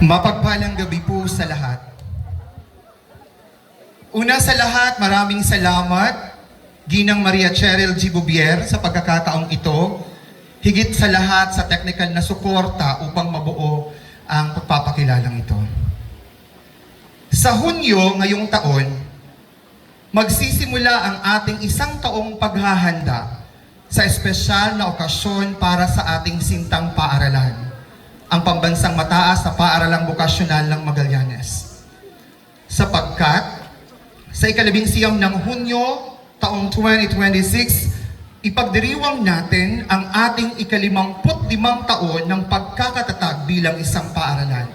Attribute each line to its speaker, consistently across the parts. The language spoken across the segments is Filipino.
Speaker 1: Mapagpalang gabi po sa lahat. Una sa lahat, maraming salamat, Ginang Maria Cheryl G. Bubier, sa pagkakataong ito. Higit sa lahat sa technical na suporta upang mabuo ang pagpapakilalang ito. Sa Hunyo ngayong taon, magsisimula ang ating isang taong paghahanda sa espesyal na okasyon para sa ating sintang paaralan ang pambansang mataas na paaralang bukasyonal ng Magallanes. Sapagkat sa ikalabing siyam ng Hunyo, taong 2026, ipagdiriwang natin ang ating ikalimamput limang taon ng pagkakatatag bilang isang paaralan.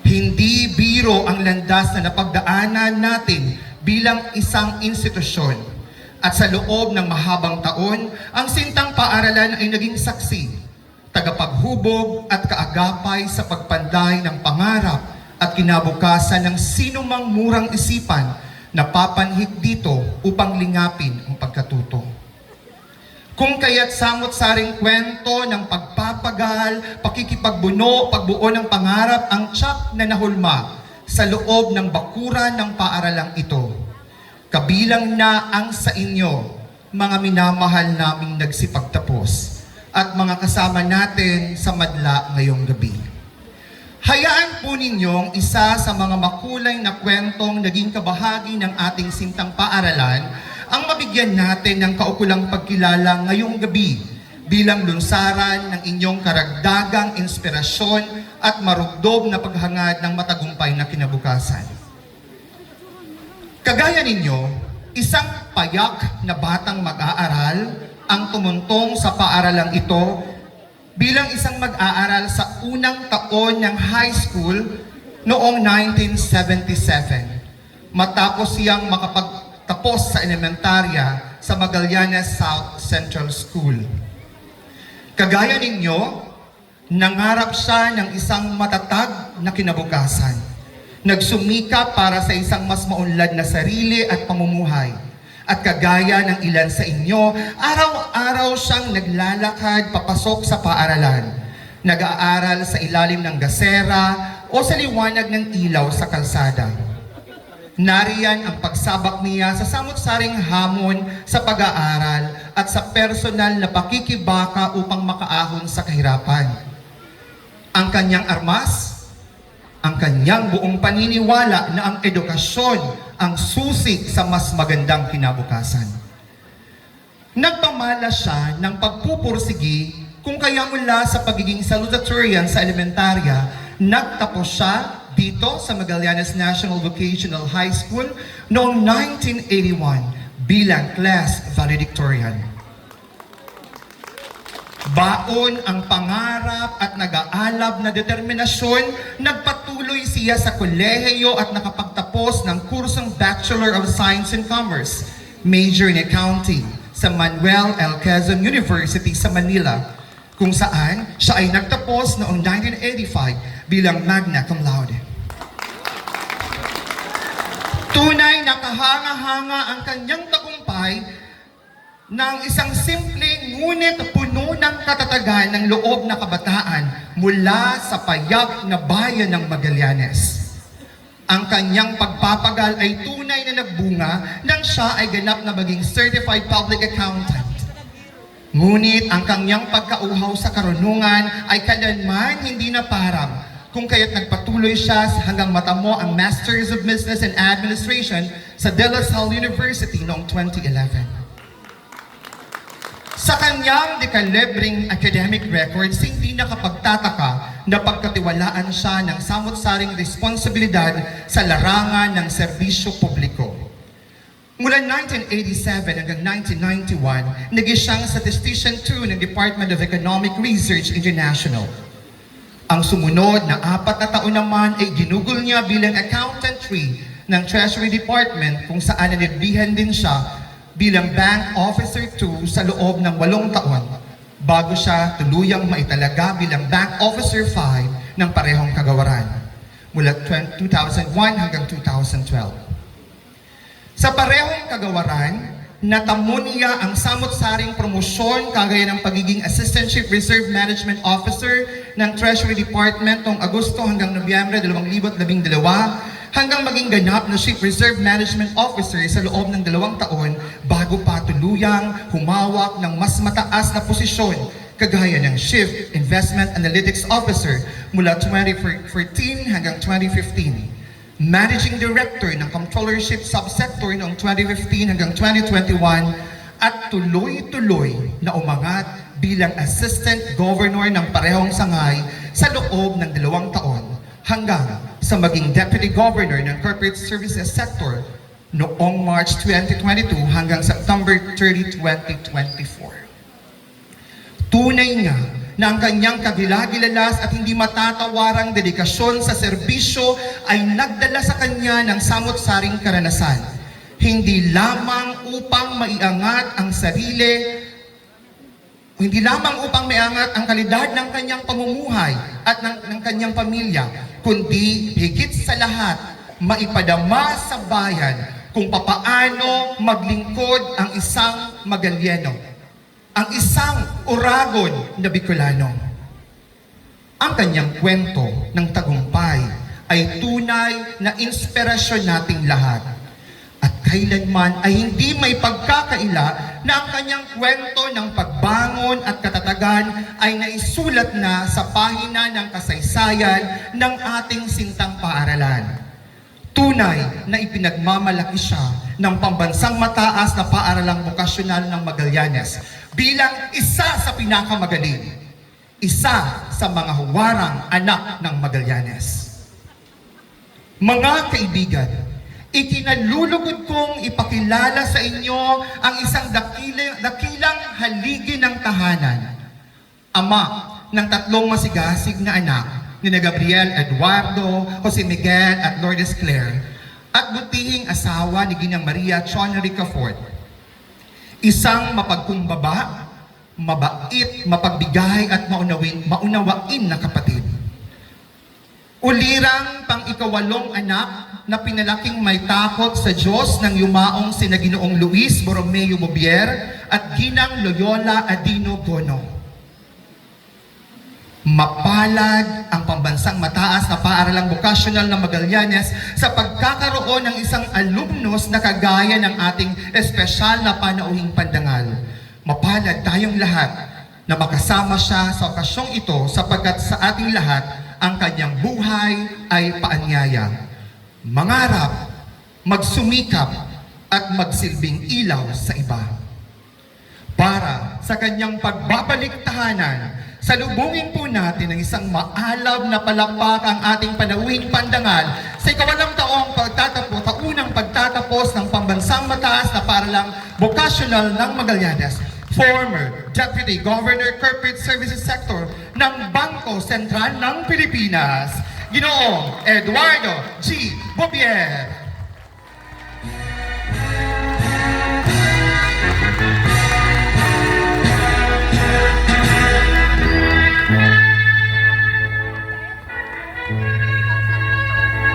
Speaker 1: Hindi biro ang landas na napagdaanan natin bilang isang institusyon. At sa loob ng mahabang taon, ang sintang paaralan ay naging saksi tagapaghubog at kaagapay sa pagpanday ng pangarap at kinabukasan ng sinumang murang isipan na papanhik dito upang lingapin ang pagkatuto. Kung kaya't samot-saring kwento ng pagpapagal, pakikipagbuno, pagbuo ng pangarap ang tsak na nahulma sa loob ng bakuran ng paaralang ito. Kabilang na ang sa inyo, mga minamahal naming nagsipagtapos at mga kasama natin sa madla ngayong gabi. Hayaan po ninyong isa sa mga makulay na kwentong naging kabahagi ng ating sintang paaralan ang mabigyan natin ng kaukulang pagkilala ngayong gabi bilang lunsaran ng inyong karagdagang inspirasyon at marugdob na paghangad ng matagumpay na kinabukasan. Kagaya ninyo, isang payak na batang mag-aaral ang tumuntong sa paaralang ito bilang isang mag-aaral sa unang taon ng high school noong 1977 matapos siyang makapagtapos sa elementarya sa Magallanes South Central School. Kagaya ninyo, nangarap siya ng isang matatag na kinabukasan. Nagsumika para sa isang mas maunlad na sarili at pamumuhay. At kagaya ng ilan sa inyo, araw-araw siyang naglalakad papasok sa paaralan. Nag-aaral sa ilalim ng gasera o sa liwanag ng ilaw sa kalsada. Nariyan ang pagsabak niya sa samot-saring hamon sa pag-aaral at sa personal na pakikibaka upang makaahon sa kahirapan. Ang kanyang armas, ang kanyang buong paniniwala na ang edukasyon ang susi sa mas magandang kinabukasan. Nagpamala siya ng pagpupursigi kung kaya mula sa pagiging salutatorian sa elementarya, nagtapos siya dito sa Magallanes National Vocational High School noong 1981 bilang class valedictorian. Baon ang pangarap at nag-aalab na determinasyon, nagpatuloy siya sa kolehiyo at nakapagtapos ng kursong Bachelor of Science in Commerce, major in Accounting sa Manuel L. Quezon University sa Manila, kung saan siya ay nagtapos noong 1985 bilang magna cum laude. Tunay na kahanga-hanga ang kanyang tagumpay ng isang simple ngunit puno ng katatagan ng loob na kabataan mula sa payag na bayan ng Magallanes. Ang kanyang pagpapagal ay tunay na nagbunga nang siya ay ganap na maging certified public accountant. Ngunit ang kanyang pagkauhaw sa karunungan ay kailanman hindi na parang kung kaya't nagpatuloy siya hanggang matamo ang Masters of Business and Administration sa De La Salle University noong 2011. Sa kanyang dekalibring academic records, hindi nakapagtataka na pagkatiwalaan siya ng samot-saring responsibilidad sa larangan ng serbisyo publiko. Mula 1987 hanggang 1991, naging siyang Statistician 2 ng Department of Economic Research International. Ang sumunod na apat na taon naman ay ginugol niya bilang Accountant 3 ng Treasury Department kung saan nanirbihan din siya bilang Bank Officer 2 sa loob ng walong taon bago siya tuluyang maitalaga bilang Bank Officer 5 ng parehong kagawaran mula 2001 hanggang 2012. Sa parehong kagawaran, natamo niya ang samot-saring promosyon kagaya ng pagiging Assistant Chief Reserve Management Officer ng Treasury Department noong Agosto hanggang Nobyembre 2012 hanggang maging ganap na Chief Reserve Management Officer sa loob ng dalawang taon bago pa tuluyang humawak ng mas mataas na posisyon kagaya ng Chief Investment Analytics Officer mula 2014 hanggang 2015. Managing Director ng Controllership Subsector noong 2015 hanggang 2021 at tuloy-tuloy na umangat bilang Assistant Governor ng parehong sangay sa loob ng dalawang taon hanggang sa maging Deputy Governor ng Corporate Services Sector noong March 2022 hanggang September 30, 2024. Tunay nga na ang kanyang kagilagilalas at hindi matatawarang dedikasyon sa serbisyo ay nagdala sa kanya ng samot-saring karanasan. Hindi lamang upang maiangat ang sarili, hindi lamang upang maiangat ang kalidad ng kanyang pamumuhay at ng, ng kanyang pamilya, kundi higit sa lahat, maipadama sa bayan kung papaano maglingkod ang isang magalyeno ang isang Oragon na Bicolano. Ang kanyang kwento ng tagumpay ay tunay na inspirasyon nating lahat. At kailanman ay hindi may pagkakaila na ang kanyang kwento ng pagbangon at katatagan ay naisulat na sa pahina ng kasaysayan ng ating sintang paaralan. Tunay na ipinagmamalaki siya ng pambansang mataas na paaralang vokasyonal ng Magallanes bilang isa sa pinakamagaling, isa sa mga huwarang anak ng Magallanes. Mga kaibigan, ikinalulugod kong ipakilala sa inyo ang isang dakila, dakilang haligi ng tahanan, ama ng tatlong masigasig na anak ni na Gabriel Eduardo, Jose Miguel at Lourdes Claire, at butihing asawa ni Ginang Maria Chon Ricafort. Isang mapagkumbaba, mabait, mapagbigay at maunawin, maunawain na kapatid. Ulirang pang ikawalong anak na pinalaking may takot sa Diyos ng yumaong sina Ginoong Luis Borromeo Bobier at Ginang Loyola Adino Gono. Mapalad ang pambansang mataas na paaralang vokasyonal ng Magallanes sa pagkakaroon ng isang alumnos na kagaya ng ating espesyal na panauhing pandangal. Mapalad tayong lahat na makasama siya sa okasyong ito sapagkat sa ating lahat ang kanyang buhay ay paanyaya. Mangarap, magsumikap at magsilbing ilaw sa iba para sa kanyang pagbabalik tahanan. Salubungin po natin ang isang maalab na palakpak ang ating panauhing pandangal sa ikawalang taong pagtatapos, taunang pagtatapos ng pambansang mataas na paralang vocational ng Magallanes. Former Deputy Governor Corporate Services Sector ng Bangko Sentral ng Pilipinas, Ginoong Eduardo G. Bobier